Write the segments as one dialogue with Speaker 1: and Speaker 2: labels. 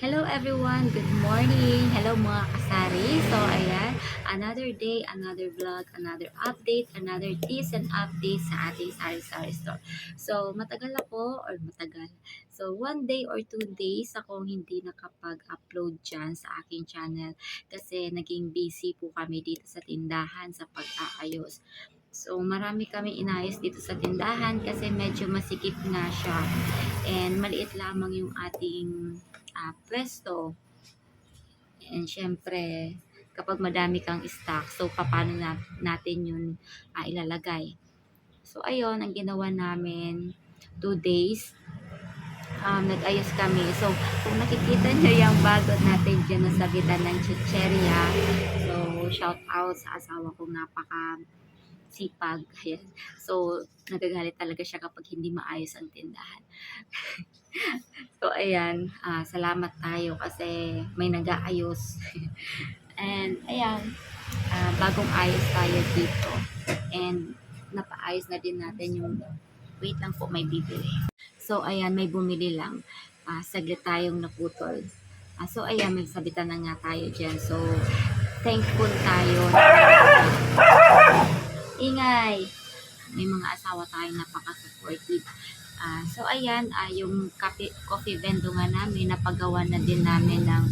Speaker 1: Hello everyone, good morning. Hello mga kasari. So ayan, another day, another vlog, another update, another tips and updates sa ating Sari Sari Store. So matagal ako or matagal. So one day or two days akong hindi nakapag-upload dyan sa aking channel kasi naging busy po kami dito sa tindahan sa pag-aayos. So marami kami inayos dito sa tindahan kasi medyo masikip nga siya and maliit lamang yung ating ah, pwesto. And syempre, kapag madami kang stock, so paano na, natin yun ah, ilalagay. So ayun, ang ginawa namin, two days, um, nag-ayos kami. So kung nakikita nyo yung bagot natin dyan na sabitan ng chicheria, so shout out sa asawa kong napaka sipag. Ayan. So, nagagalit talaga siya kapag hindi maayos ang tindahan. so, ayan. ah, salamat tayo kasi may nag-aayos. And, ayan. ah, bagong ayos tayo dito. And, napaayos na din natin yung wait lang po, may bibili. So, ayan, may bumili lang. Ah, saglit tayong naputol. Ah, so, ayan, may sabitan na nga tayo dyan. So, thankful tayo. Ingay! May mga asawa tayong napaka-supportive. Ah, so, ayan, ah, yung coffee, coffee vendo nga namin, napagawa na din namin ng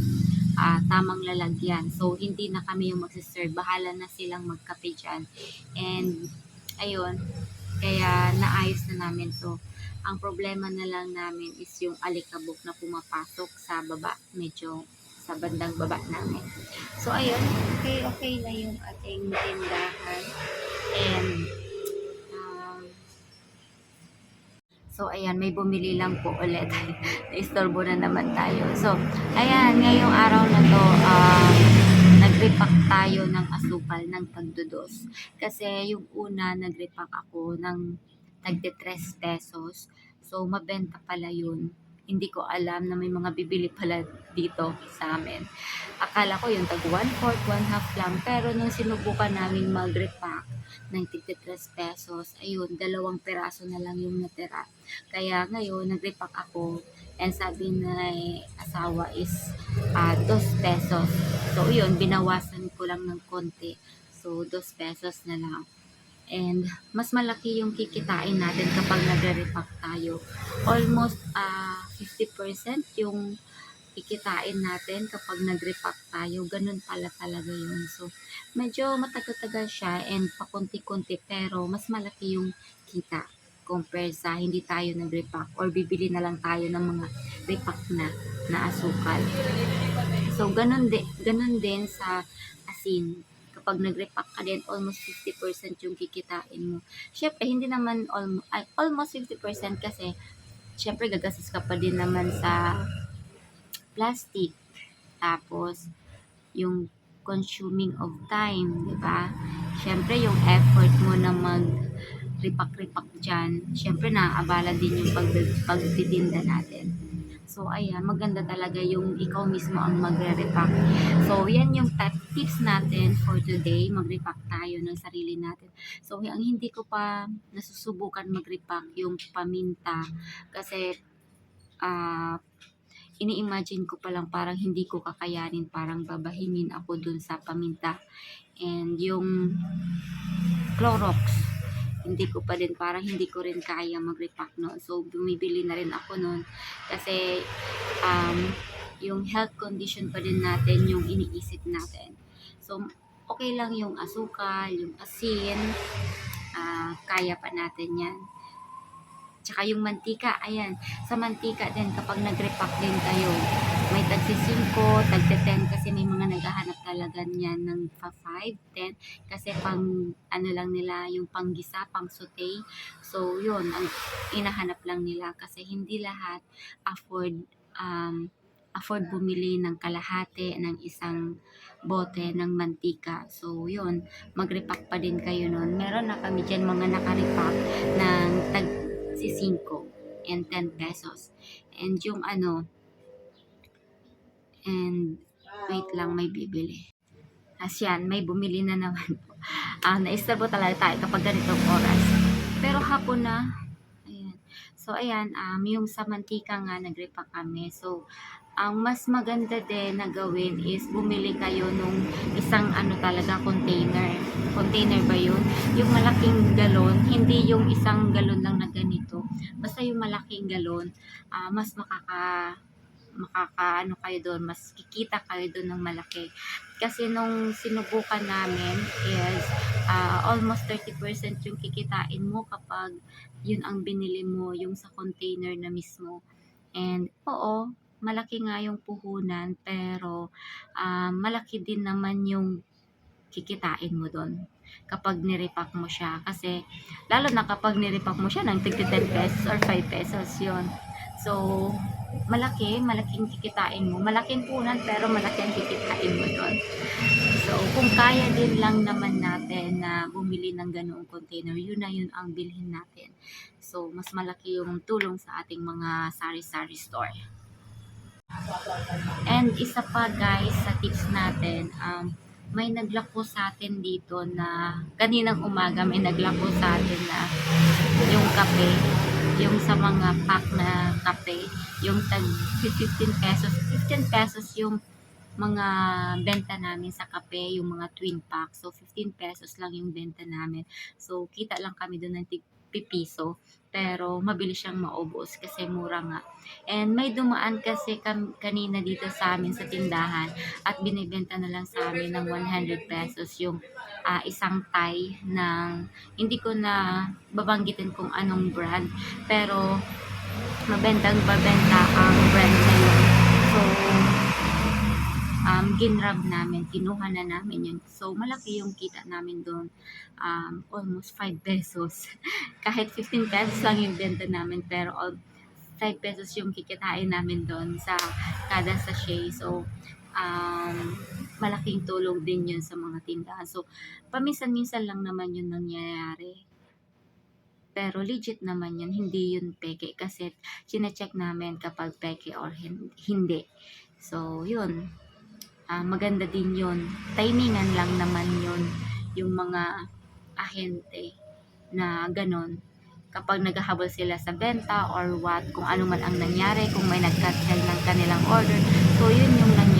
Speaker 1: ah, tamang lalagyan. So, hindi na kami yung magsiserve. Bahala na silang magkape dyan. And, ayun, kaya naayos na namin to. Ang problema na lang namin is yung alikabok na pumapasok sa baba. Medyo sa bandang baba namin. So, ayun, okay, okay na yung ating tindahan. And, um, so, ayan, may bumili lang po ulit. Naistorbo na naman tayo. So, ayan, ngayong araw na to, um, nag-repack tayo ng asukal ng tagdudos. Kasi yung una, nag-repack ako ng tagde 3 pesos. So, mabenta pala yun. Hindi ko alam na may mga bibili pala dito sa amin. Akala ko yung tag 1 fourth, 1 half lang. Pero nung sinubukan namin mag-repack ng tigde 3 pesos, ayun, dalawang peraso na lang yung natira. Kaya ngayon, nag-repack ako and sabi na asawa is ah 2 pesos. So, yun, binawasan ko lang ng konti. So, 2 pesos na lang. And mas malaki yung kikitain natin kapag nagre-repack tayo. Almost ah 50% yung kikitain natin kapag nag-repack tayo. Ganun pala talaga yun. So, medyo matagal-tagal siya and pakunti-kunti pero mas malaki yung kita compare sa hindi tayo nag-repack or bibili na lang tayo ng mga repack na na asukal. So, ganun, din, ganun din sa asin kapag nag-repack ka din, almost 50% yung kikitain mo. Syempre, hindi naman almo, ay, almost 50% kasi syempre gagastos ka pa din naman sa plastic. Tapos, yung consuming of time, di ba? Syempre, yung effort mo na mag ripak-ripak dyan, syempre naabala din yung pag pagtitinda natin. So, ayan, maganda talaga yung ikaw mismo ang magre-repack. So, yan yung tips natin for today. Mag-repack tayo ng sarili natin. So, ang hindi ko pa nasusubukan mag-repack yung paminta. Kasi, ah, ini-imagine ko pa lang parang hindi ko kakayanin. Parang babahingin ako dun sa paminta. And yung Clorox, hindi ko pa din, parang hindi ko rin kaya mag-repack noon. So, bumibili na rin ako noon. Kasi, um, yung health condition pa din natin, yung iniisip natin. So, okay lang yung asukal, yung asin, ah, kaya pa natin yan. Tsaka yung mantika, ayan. Sa mantika din, kapag nag-repack din kayo, may tagsi 5, tagsi 10, kasi may mga naghahanap talaga niyan ng 5, 10, kasi pang, ano lang nila, yung panggisa, pang saute. So, yun, ang inahanap lang nila, kasi hindi lahat afford, um, afford bumili ng kalahati ng isang bote ng mantika. So, yun, mag-repack pa din kayo nun. Meron na kami dyan mga naka-repack ng tag si 5 and 10 pesos. And yung ano, and wait lang, may bibili. As yan, may bumili na naman po. Ah, naistorbo talaga tayo kapag ganitong oras. Pero hapon na, ayan. So, ayan, um, yung sa mantika nga, nagrepa kami. So, ang mas maganda din na gawin is bumili kayo nung isang ano talaga container. Container ba yun? Yung malaking galon, hindi yung isang galon lang na ganito. Basta yung malaking galon, ah, mas makaka makaka ano kayo doon, mas kikita kayo doon ng malaki. Kasi nung sinubukan namin is ah, almost 30% yung kikitain mo kapag yun ang binili mo, yung sa container na mismo. And oo, malaki nga yung puhunan pero ah, malaki din naman yung kikitain mo doon kapag nirepack mo siya. Kasi lalo na kapag nirepack mo siya ng tigti 10 pesos or 5 pesos yon So, malaki, malaking kikitain mo. Malaking punan pero malaki ang kikitain mo doon. So, kung kaya din lang naman natin na bumili ng ganoong container, yun na yun ang bilhin natin. So, mas malaki yung tulong sa ating mga sari-sari store. And isa pa guys, sa tips natin, um, may naglako sa atin dito na kaninang umaga may naglako sa atin na yung kape, yung sa mga pack na kape, yung tag 15 pesos, 15 pesos yung mga benta namin sa kape, yung mga twin pack. So, 15 pesos lang yung benta namin. So, kita lang kami doon ng pipiso. Pero, mabilis siyang maubos kasi mura nga. And may dumaan kasi kam- kanina dito sa amin sa tindahan at binibenta na lang sa amin ng 100 pesos yung ah, isang tie ng hindi ko na babanggitin kung anong brand pero mabentang babenta ang brand na yun. So, um, ginrab namin, kinuha na namin yun. So, malaki yung kita namin doon. Um, almost 5 pesos. Kahit 15 pesos lang yung benta namin, pero all 5 pesos yung kikitain namin doon sa kada sachet. So, um, malaking tulong din yun sa mga tindahan. So, paminsan-minsan lang naman yun nangyayari. Pero legit naman yun, hindi yun peke kasi chinecheck namin kapag peke or hin- hindi. So, yun. Ah, maganda din yun. Timingan lang naman yun yung mga ahente na ganon kapag naghahabol sila sa benta or what, kung ano man ang nangyari, kung may nag-cancel ng kanilang order. So, yun yung nangyayari.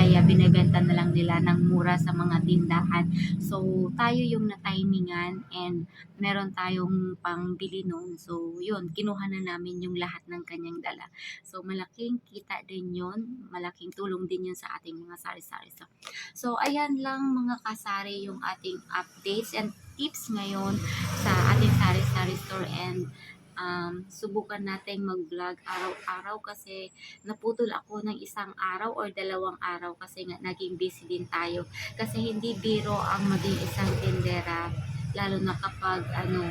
Speaker 1: Kaya binibenta na lang nila ng mura sa mga tindahan. So, tayo yung na-timingan and meron tayong pangbili noon. So, yun, kinuha na namin yung lahat ng kanyang dala. So, malaking kita din yun. Malaking tulong din yun sa ating mga sari-sari. So, so ayan lang mga kasari yung ating updates and tips ngayon sa ating sari-sari store and um, subukan nating mag-vlog araw-araw kasi naputol ako ng isang araw or dalawang araw kasi nga naging busy din tayo. Kasi hindi biro ang maging isang tindera lalo na kapag ano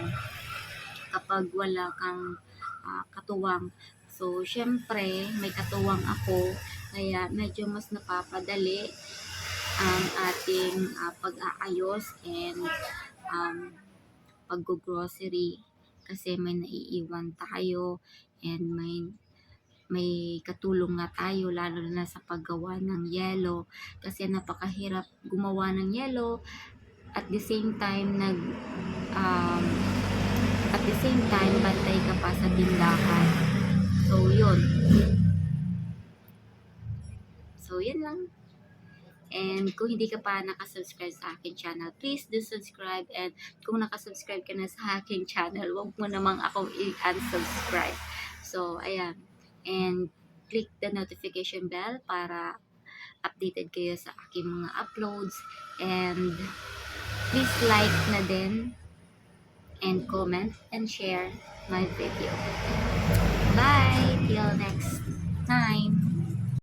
Speaker 1: kapag wala kang ah, katuwang. So syempre may katuwang ako kaya medyo mas napapadali ang ating ah, pag-aayos and um, pag-grocery kasi may naiiwan tayo and may may katulong nga tayo lalo na sa paggawa ng yelo. Kasi napakahirap gumawa ng yelo. At the same time nag um, at the same time bantay ka pa sa tindahan. So yun so yun lang And kung hindi ka pa nakasubscribe sa akin channel, please do subscribe. And kung nakasubscribe ka na sa aking channel, huwag mo namang ako i-unsubscribe. So, ayan. And click the notification bell para updated kayo sa aking mga uploads. And please like na din and comment and share my video. Bye! Till next time!